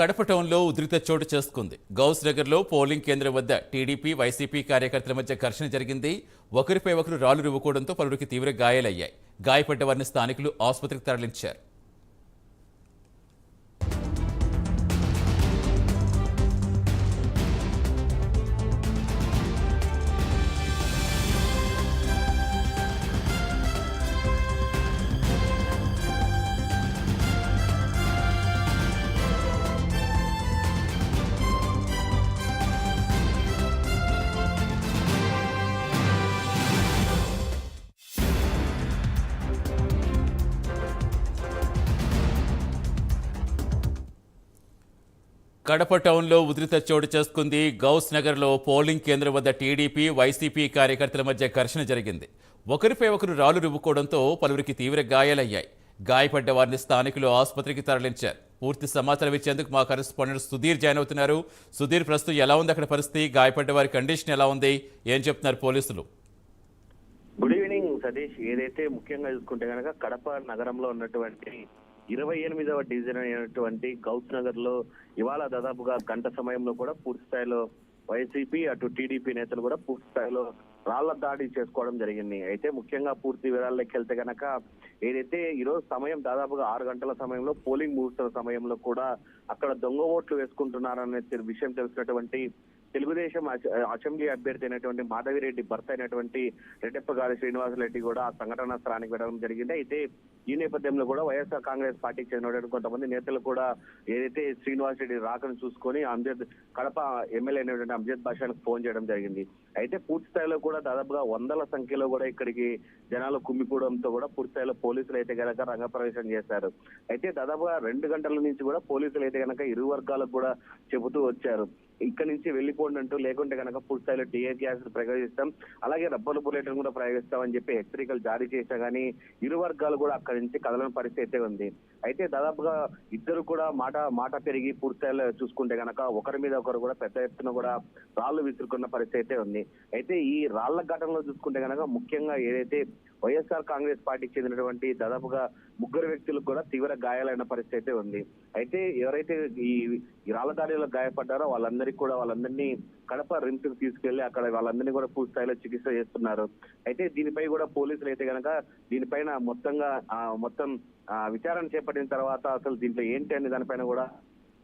కడప టౌన్లో ఉద్రిక్త చోటు చేసుకుంది. గౌస్ నగర్లో పోలింగ్ కేంద్రం వద్ద టీడీపీ వైసీపీ కార్యకర్తల మధ్య ఘర్షణ జరిగింది. ఒకరిపై ఒకరు రాళ్ళు రువ్వుకోవడంతో పలువురికి తీవ్ర గాయాలయ్యాయి. గాయపడ్డ వారిని స్థానికులు ఆసుపత్రికి తరలించారు. కడప టౌన్లో ఉధృత చోటు చేసుకుంది. గౌస్ నగర్లో పోలింగ్ కేంద్రం వద్ద టీడీపీ వైసీపీ కార్యకర్తల మధ్య ఘర్షణ జరిగింది. ఒకరిపై ఒకరు రాళ్ళు రువ్వుకోవడంతో పలువురికి తీవ్ర గాయాలయ్యాయి. గాయపడ్డ వారిని స్థానికులు ఆసుపత్రికి తరలించారు. పూర్తి సమాచారం ఇచ్చేందుకు మా కరెస్పాండెంట్ సుధీర్ జాయిన్ అవుతున్నారు. సుధీర్ ప్రస్తుతం ఎలా ఉంది అక్కడ పరిస్థితి? గాయపడ్డ వారి కండిషన్ ఎలా ఉంది? ఏం చెప్తున్నారు పోలీసులు? Good evening Satish. ఏదైతే ముఖ్యంగా చూసుకుంటే కనుక కడప నగరంలో ఉన్నటువంటి ఇరవై ఎనిమిదవ డివిజన్ అయినటువంటి గౌత్ నగర్లో ఇవాళ దాదాపుగా గంట సమయంలో కూడా పూర్తి స్థాయిలో వైసీపీ అటు టీడీపీ నేతలు కూడా పూర్తి స్థాయిలో రాళ్ళ దాడి చేసుకోవడం జరిగింది. అయితే ముఖ్యంగా పూర్తి వివరాల్లోకి వెళ్తే గనక ఏదైతే ఈరోజు సమయం దాదాపుగా ఆరు గంటల సమయంలో పోలింగ్ ముహూర్తాల సమయంలో కూడా అక్కడ దొంగ ఓట్లు వేసుకుంటున్నారనే విషయం తెలిసినటువంటి తెలుగుదేశం అసెంబ్లీ అభ్యర్థి అయినటువంటి మాధవిరెడ్డి భర్త అయినటువంటి రెడ్డప్ప గారి శ్రీనివాసరెడ్డి కూడా ఆ సంఘటన స్థలానికి వెళ్ళడం జరిగింది. అయితే ఈ నేపథ్యంలో కూడా వైఎస్ఆర్ కాంగ్రెస్ పార్టీకి చెందినటువంటి కొంతమంది నేతలు కూడా ఏదైతే శ్రీనివాస్ రెడ్డి రాకను చూసుకొని అంజద్ కడప ఎమ్మెల్యే అయినటువంటి అంజద్ బాషానికి ఫోన్ చేయడం జరిగింది. అయితే పూర్తి స్థాయిలో కూడా దాదాపుగా వందల సంఖ్యలో కూడా ఇక్కడికి జనాలు కుమ్మిపోవడంతో కూడా పూర్తి స్థాయిలో పోలీసులు అయితే గనక రంగప్రవేశం చేశారు. అయితే దాదాపుగా రెండు గంటల నుంచి కూడా పోలీసులు అయితే గనక ఇరు వర్గాలకు కూడా చెబుతూ వచ్చారు. ఇక్కడ నుంచి వెళ్ళిపోండి అంటూ లేకుంటే కనుక పూర్తి స్థాయిలో డిఏ గ్యాస్ ప్రయోగిస్తాం. అలాగే రబ్బర్ బుల్లెట్ కూడా ప్రయోగిస్తామని చెప్పి హెచ్చరికలు జారీ చేశా కానీ ఇరు వర్గాలు కూడా అక్కడి నుంచి కదలని పరిస్థితి అయితే ఉంది. అయితే దాదాపుగా ఇద్దరు కూడా మాట మాట పెరిగి పూర్తయ్యేలా చూసుకుంటే గనక ఒకరి మీద ఒకరు కూడా పెద్ద ఎత్తున కూడా రాళ్ళు విసురుకున్న పరిస్థితి అయితే ఉంది. అయితే ఈ రాళ్ళ ఘటనలో చూసుకుంటే గనక ముఖ్యంగా ఏదైతే వైఎస్ఆర్ కాంగ్రెస్ పార్టీకి చెందినటువంటి దాదాపుగా ముగ్గురు వ్యక్తులకు కూడా తీవ్ర గాయాలైన పరిస్థితి అయితే ఉంది. అయితే ఎవరైతే ఈ రాళ్ళ దాడిలో గాయపడ్డారో వాళ్ళందరికీ కూడా వాళ్ళందరినీ కడప రిమ్స్ తీసుకెళ్ళి అక్కడ వాళ్ళందరినీ కూడా పూర్తి స్థాయిలో చికిత్స చేస్తున్నారు. అయితే దీనిపై కూడా పోలీసులు అయితే గనక దీనిపైన మొత్తంగా మొత్తం ఆ, చేపట్టారు చేపట్టిన తర్వాత అసలు దీంట్లో ఏంటి అనే దానిపైన కూడా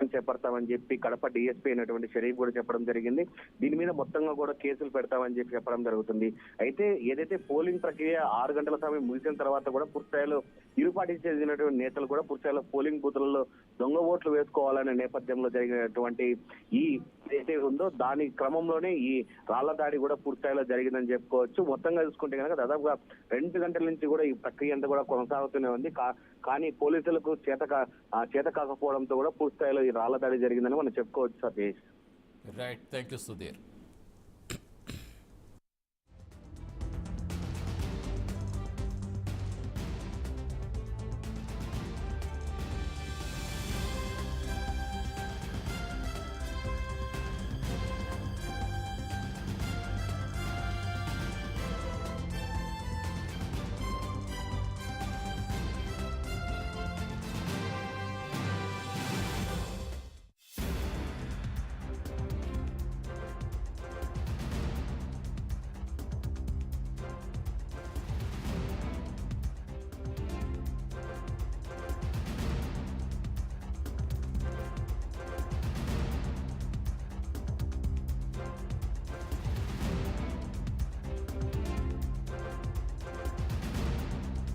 చేపడతామని చెప్పి కడప డిఎస్పీ అయినటువంటి షరీఫ్ కూడా చెప్పడం జరిగింది. దీని మీద మొత్తంగా కూడా కేసులు పెడతామని చెప్పి చెప్పడం జరుగుతుంది. అయితే ఏదైతే పోలింగ్ ప్రక్రియ ఆరు గంటల సమయం ముగిసిన తర్వాత కూడా పూర్తిస్థాయిలో ఇరు చెందినటువంటి నేతలు కూడా పూర్తిస్థాయిలో పోలింగ్ బూతులలో దొంగ ఓట్లు వేసుకోవాలనే నేపథ్యంలో జరిగినటువంటి ఈ ఏదైతే ఉందో దాని క్రమంలోనే ఈ రాళ్ళ దాడి కూడా పూర్తిస్థాయిలో జరిగిందని చెప్పుకోవచ్చు. మొత్తంగా చూసుకుంటే కనుక దాదాపుగా రెండు గంటల నుంచి కూడా ఈ ప్రక్రియ అంతా కూడా కొనసాగుతూనే ఉంది. కా- కానీ పోలీసులకు చేత చేత కాకపోవడంతో కూడా పూర్తిస్థాయిలో ఈ రాళ్ళ దాడి జరిగిందని మనం చెప్పుకోవచ్చు Satish right thank you Sudheer